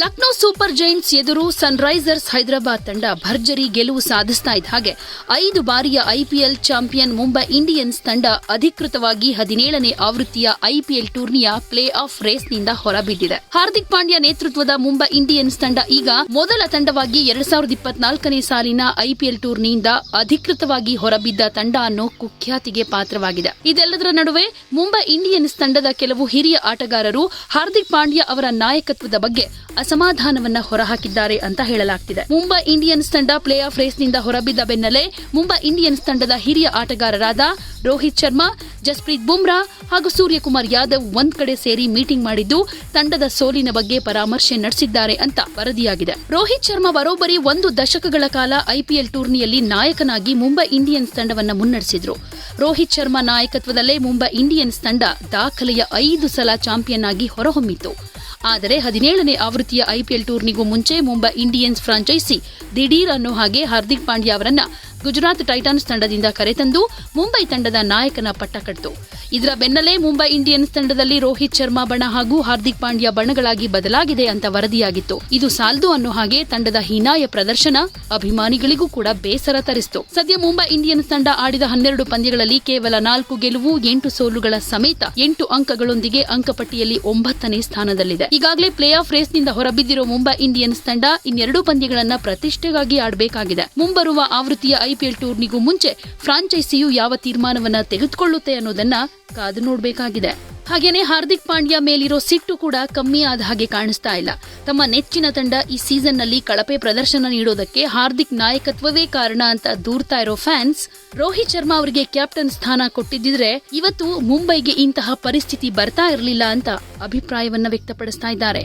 Lucknow Super Giants ಎದುರು Sunrisers Hyderabad ತಂಡ ಭರ್ಜರಿ ಗೆಲುವು ಸಾಧಿಸ್ತಾ ಇದ್ದ ಹಾಗೆ ಐದು ಬಾರಿಯ ಐಪಿಎಲ್ ಚಾಂಪಿಯನ್ ಮುಂಬೈ ಇಂಡಿಯನ್ಸ್ ತಂಡ ಅಧಿಕೃತವಾಗಿ ಹದಿನೇಳನೇ ಆವೃತ್ತಿಯ ಐಪಿಎಲ್ ಟೂರ್ನಿಯ ಪ್ಲೇ ಆಫ್ ರೇಸ್ನಿಂದ ಹೊರಬಿದ್ದಿದೆ. ಹಾರ್ದಿಕ್ ಪಾಂಡ್ಯ ನೇತೃತ್ವದ ಮುಂಬೈ ಇಂಡಿಯನ್ಸ್ ತಂಡ ಈಗ ಮೊದಲ ತಂಡವಾಗಿ ಎರಡ್ ಸಾವಿರದ ಇಪ್ಪತ್ನಾಲ್ಕನೇ ಸಾಲಿನ ಐಪಿಎಲ್ ಟೂರ್ನಿಯಿಂದ ಅಧಿಕೃತವಾಗಿ ಹೊರಬಿದ್ದ ತಂಡ ಅನ್ನೋ ಕುಖ್ಯಾತಿಗೆ ಪಾತ್ರವಾಗಿದೆ. ಇದೆಲ್ಲದರ ನಡುವೆ ಮುಂಬೈ ಇಂಡಿಯನ್ಸ್ ತಂಡದ ಕೆಲವು ಹಿರಿಯ ಆಟಗಾರರು ಹಾರ್ದಿಕ್ ಪಾಂಡ್ಯ ಅವರ ನಾಯಕತ್ವದ ಬಗ್ಗೆ ಅಸಮಾಧಾನವನ್ನ ಹೊರಹಾಕಿದ್ದಾರೆ ಅಂತ ಹೇಳಲಾಗ್ತಿದೆ. ಮುಂಬೈ ಇಂಡಿಯನ್ಸ್ ತಂಡ ಪ್ಲೇ ಆಫ್ ರೇಸ್ನಿಂದ ಹೊರಬಿದ್ದ ಬೆನ್ನಲ್ಲೇ ಮುಂಬೈ ಇಂಡಿಯನ್ಸ್ ತಂಡದ ಹಿರಿಯ ಆಟಗಾರರಾದ ರೋಹಿತ್ ಶರ್ಮಾ, ಜಸ್ಪ್ರೀತ್ ಬುಮ್ರಾ ಹಾಗೂ ಸೂರ್ಯಕುಮಾರ್ ಯಾದವ್ ಒಂದ್ ಕಡೆ ಸೇರಿ ಮೀಟಿಂಗ್ ಮಾಡಿದ್ದು ತಂಡದ ಸೋಲಿನ ಬಗ್ಗೆ ಪರಾಮರ್ಶೆ ನಡೆಸಿದ್ದಾರೆ ಅಂತ ವರದಿಯಾಗಿದೆ. ರೋಹಿತ್ ಶರ್ಮಾ ಬರೋಬ್ಬರಿ ಒಂದು ದಶಕಗಳ ಕಾಲ ಐಪಿಎಲ್ ಟೂರ್ನಿಯಲ್ಲಿ ನಾಯಕನಾಗಿ ಮುಂಬೈ ಇಂಡಿಯನ್ಸ್ ತಂಡವನ್ನು ಮುನ್ನಡೆಸಿದ್ರು. ರೋಹಿತ್ ಶರ್ಮಾ ನಾಯಕತ್ವದಲ್ಲೇ ಮುಂಬೈ ಇಂಡಿಯನ್ಸ್ ತಂಡ ದಾಖಲೆಯ ಐದು ಸಲ ಚಾಂಪಿಯನ್ ಆಗಿ ಹೊರಹೊಮ್ಮಿತು ಆದರೆ ಹದಿನೇಳನೇ ಆವೃತ್ತಿಯ ಐಪಿಎಲ್ ಟೂರ್ನಿಗೂ ಮುಂಚೆ ಮುಂಬೈ ಇಂಡಿಯನ್ಸ್ ಫ್ರಾಂಚೈಸಿ ದಿಢೀರ್ ಅನ್ನೋ ಹಾಗೆ ಹಾರ್ದಿಕ್ ಪಾಂಡ್ಯ ಅವರನ್ನ ಗುಜರಾತ್ ಟೈಟಾನ್ಸ್ ತಂಡದಿಂದ ಕರೆತಂದು ಮುಂಬೈ ತಂಡದ ನಾಯಕನ ಪಟ್ಟ ಕಟ್ಟಿತು ಇದರ ಬೆನ್ನಲ್ಲೇ ಮುಂಬೈ ಇಂಡಿಯನ್ಸ್ ತಂಡದಲ್ಲಿ ರೋಹಿತ್ ಶರ್ಮಾ ಬಣ ಹಾಗೂ ಹಾರ್ದಿಕ್ ಪಾಂಡ್ಯ ಬಣಗಳಾಗಿ ಬದಲಾಗಿದೆ ಅಂತ ವರದಿಯಾಗಿತ್ತು. ಇದು ಸಾಲ್ದು ಅನ್ನೋ ಹಾಗೆ ತಂಡದ ಹೀನಾಯ ಪ್ರದರ್ಶನ ಅಭಿಮಾನಿಗಳಿಗೂ ಕೂಡ ಬೇಸರ ತರಿಸಿತು. ಸದ್ಯ ಮುಂಬೈ ಇಂಡಿಯನ್ಸ್ ತಂಡ ಆಡಿದ ಹನ್ನೆರಡು ಪಂದ್ಯಗಳಲ್ಲಿ ಕೇವಲ ನಾಲ್ಕು ಗೆಲುವು, ಎಂಟು ಸೋಲುಗಳ ಸಮೇತ ಎಂಟು ಅಂಕಗಳೊಂದಿಗೆ ಅಂಕಪಟ್ಟಿಯಲ್ಲಿ ಒಂಬತ್ತನೇ ಸ್ಥಾನದಲ್ಲಿದೆ. ಈಗಾಗಲೇ ಪ್ಲೇ ಆಫ್ ರೇಸ್ನಿಂದ ಹೊರಬಿದ್ದಿರೋ ಮುಂಬೈ ಇಂಡಿಯನ್ಸ್ ತಂಡ ಇನ್ನೆರಡು ಪಂದ್ಯಗಳನ್ನ ಪ್ರತಿಷ್ಠೆಗಾಗಿ ಆಡಬೇಕಾಗಿದೆ. ಮುಂಬರುವ ಆವೃತ್ತಿಯ ಐಪಿಎಲ್ ಟೂರ್ನಿಗೂ ಮುಂಚೆ ಫ್ರಾಂಚೈಸಿಯು ಯಾವ ತೀರ್ಮಾನವನ್ನ ತೆಗೆದುಕೊಳ್ಳುತ್ತೆ ಅನ್ನೋದನ್ನ ಕಾದು ನೋಡಬೇಕಾಗಿದೆ. ಹಾಗೇನೆ ಹಾರ್ದಿಕ್ ಪಾಂಡ್ಯ ಮೇಲಿರೋ ಸಿಟ್ಟು ಕೂಡ ಕಮ್ಮಿ ಆದ ಹಾಗೆ ಕಾಣಿಸ್ತಾ ಇಲ್ಲ. ತಮ್ಮ ನೆಚ್ಚಿನ ತಂಡ ಈ ಸೀಸನ್ನಲ್ಲಿ ಕಳಪೆ ಪ್ರದರ್ಶನ ನೀಡೋದಕ್ಕೆ ಹಾರ್ದಿಕ್ ನಾಯಕತ್ವವೇ ಕಾರಣ ಅಂತ ದೂರ್ತಾ ಇರೋ ಫ್ಯಾನ್ಸ್, ರೋಹಿತ್ ಶರ್ಮಾ ಅವರಿಗೆ ಕ್ಯಾಪ್ಟನ್ ಸ್ಥಾನ ಕೊಟ್ಟಿದ್ದಿದ್ರೆ ಇವತ್ತು ಮುಂಬೈಗೆ ಇಂತಹ ಪರಿಸ್ಥಿತಿ ಬರ್ತಾ ಇರಲಿಲ್ಲ ಅಂತ ಅಭಿಪ್ರಾಯವನ್ನ ವ್ಯಕ್ತಪಡಿಸ್ತಾ ಇದ್ದಾರೆ.